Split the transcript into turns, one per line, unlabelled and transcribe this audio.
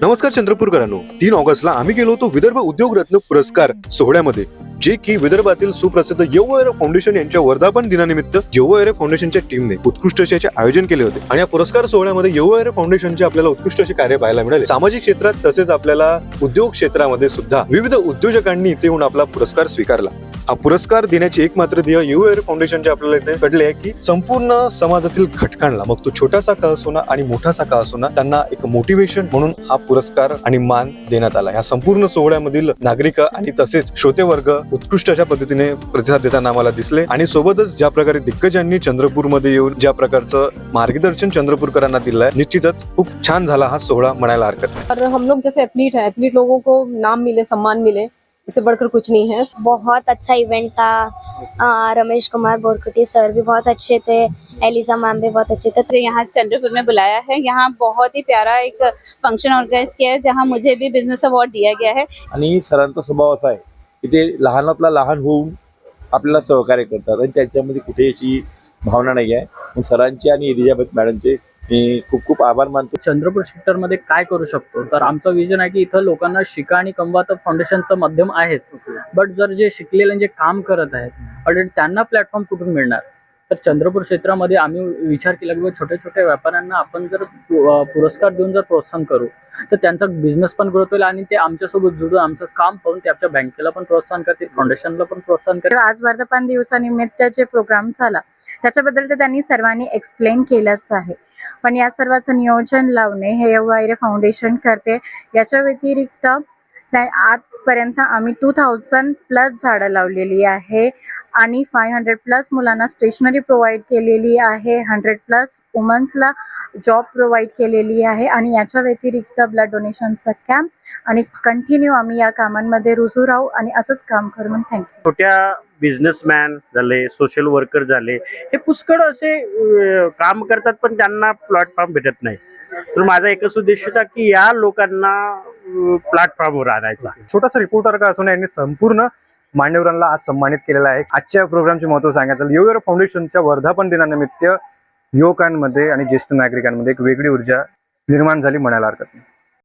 नमस्कार चंद्रपूरकरांनो. तीन ऑगस्टला आम्ही गेलो होतो विदर्भ उद्योग रत्न पुरस्कार सोहळ्यामध्ये जे की विदर्भातील सुप्रसिद्ध यवयर फाउंडेशन यांच्या वर्धापन दिनानिमित्त यवयर फाउंडेशनच्या टीमने उत्कृष्ट असे याचे आयोजन केले होते. आणि या पुरस्कार सोहळ्यामध्ये यवयर फाउंडेशनचे आपल्याला उत्कृष्ट असे कार्य पाहायला मिळाले. सामाजिक क्षेत्रात तसेच आपल्याला उद्योग क्षेत्रामध्ये सुद्धा विविध उद्योजकांनी इथे येऊन आपला पुरस्कार स्वीकारला. पुरस्कार देण्याची एक मात्र ध्येय युएर फाउंडेशनचे आपल्याला इथे घडले आहे की संपूर्ण समाजातील घटकांना मग तो छोटासा का असो ना आणि मोठासा का असो ना त्यांना एक मोटिवेशन म्हणून हा पुरस्कार आणि मान देण्यात आला. या संपूर्ण सोहळ्यामधील नागरिक आणि तसेच श्रोते वर्ग उत्कृष्ट अशा पद्धतीने प्रतिसाद देताना आम्हाला दिसले. आणि सोबतच ज्या प्रकारे दिग्गजांनी चंद्रपूरमध्ये येऊन ज्या प्रकारचं मार्गदर्शन चंद्रपूरकरांना दिलं आहे निश्चितच खूप छान झाला हा सोहळा म्हणायला हरकत नाही.
हम लोग जैसे एथलीट हैं एथलीट लोगों को नाम मिले सम्मान मिले इससे बढ़कर कुछ नहीं है।
बहुत अच्छा इवेंट था। आ, रमेश कुमार बोरकुटी सर भी बहुत अच्छे थे। एलिजा मैम भी बहुत अच्छे थे।
से यहाँ चंद्रपुर में बुलाया है। यहाँ बहुत ही प्यारा एक फ़ंक्शन ऑर्गेनाइज किया है जहाँ मुझे भी बिज़नेस अवार्ड दिया गया है।
आणि सरांचा स्वभाव असा आहे की ते लहानातला लहान होऊन आपल्याला सहकार्य करतात आणि त्यांच्यामध्ये कुठे अशी भावना नाही आहे मग सरांचे आणि एलिझाबेथ मॅडमचे मी खूप खूप आभार मानतो.
चंद्रपूर सेक्टरमध्ये काय करू शकतो? तर आमचं विजन आहे की इथं लोकांना शिका आणि कमवा तर फाउंडेशनचं माध्यम आहेच. बट जर जे शिकलेले जे काम करत आहेत ऑलरेडी त्यांना प्लॅटफॉर्म कुठून मिळणार? तर चंद्रपूर क्षेत्रामध्ये आम्ही विचार केला की छोट्या छोट्या व्यापाऱ्यांना आपण जर पुरस्कार देऊन जर प्रोत्साहन करू तर त्यांचा बिझनेस पण ग्रोथ होईल आणि ते आमच्यासोबत जुळून आमचं काम पाहून ते आमच्या बँकेला पण प्रोत्साहन करतील फाउंडेशनला पण प्रोत्साहन करतील.
आज वर्धापन दिवसानिमित्त जे प्रोग्राम झाला त्याच्याबद्दल तर त्यांनी सर्वांनी एक्सप्लेन केलंच आहे. पण या सर्वाचं नियोजन लावणे हे वायरे फाउंडेशन करते. याच्या व्यतिरिक्त नाही आजपर्यंत आम्ही टू थाउजंड प्लस झाडं लावलेली आहे आणि फाय हंड्रेड प्लस मुलांना स्टेशनरी प्रोव्हाइड केलेली आहे. हंड्रेड प्लस वुमन्सला जॉब प्रोव्हाइड केलेली आहे आणि याच्या व्यतिरिक्त ब्लड डोनेशनचा कॅम्प आणि कंटिन्यू आम्ही या कामांमध्ये रुजू राहू आणि असंच काम करू म्हणून थँक्यू
छोट्या बिझनेसमॅन झाले सोशल वर्कर झाले हे पुष्कळ असे काम करतात पण त्यांना प्लॅटफॉर्म भेटत नाही. तर माझा एकच उद्देश होता की या लोकांना प्लॅटफॉर्मवर आणायचा.
छोटासा रिपोर्टर का असून यांनी संपूर्ण मान्यवरांना आज सन्मानित केलेला आहे. आजच्या प्रोग्रामचे महत्त्व सांगायचं युवर फाउंडेशनच्या वर्धापन दिनानिमित्त युवकांमध्ये आणि ज्येष्ठ नागरिकांमध्ये एक वेगळी ऊर्जा निर्माण झाली म्हणायला हरकत नाही.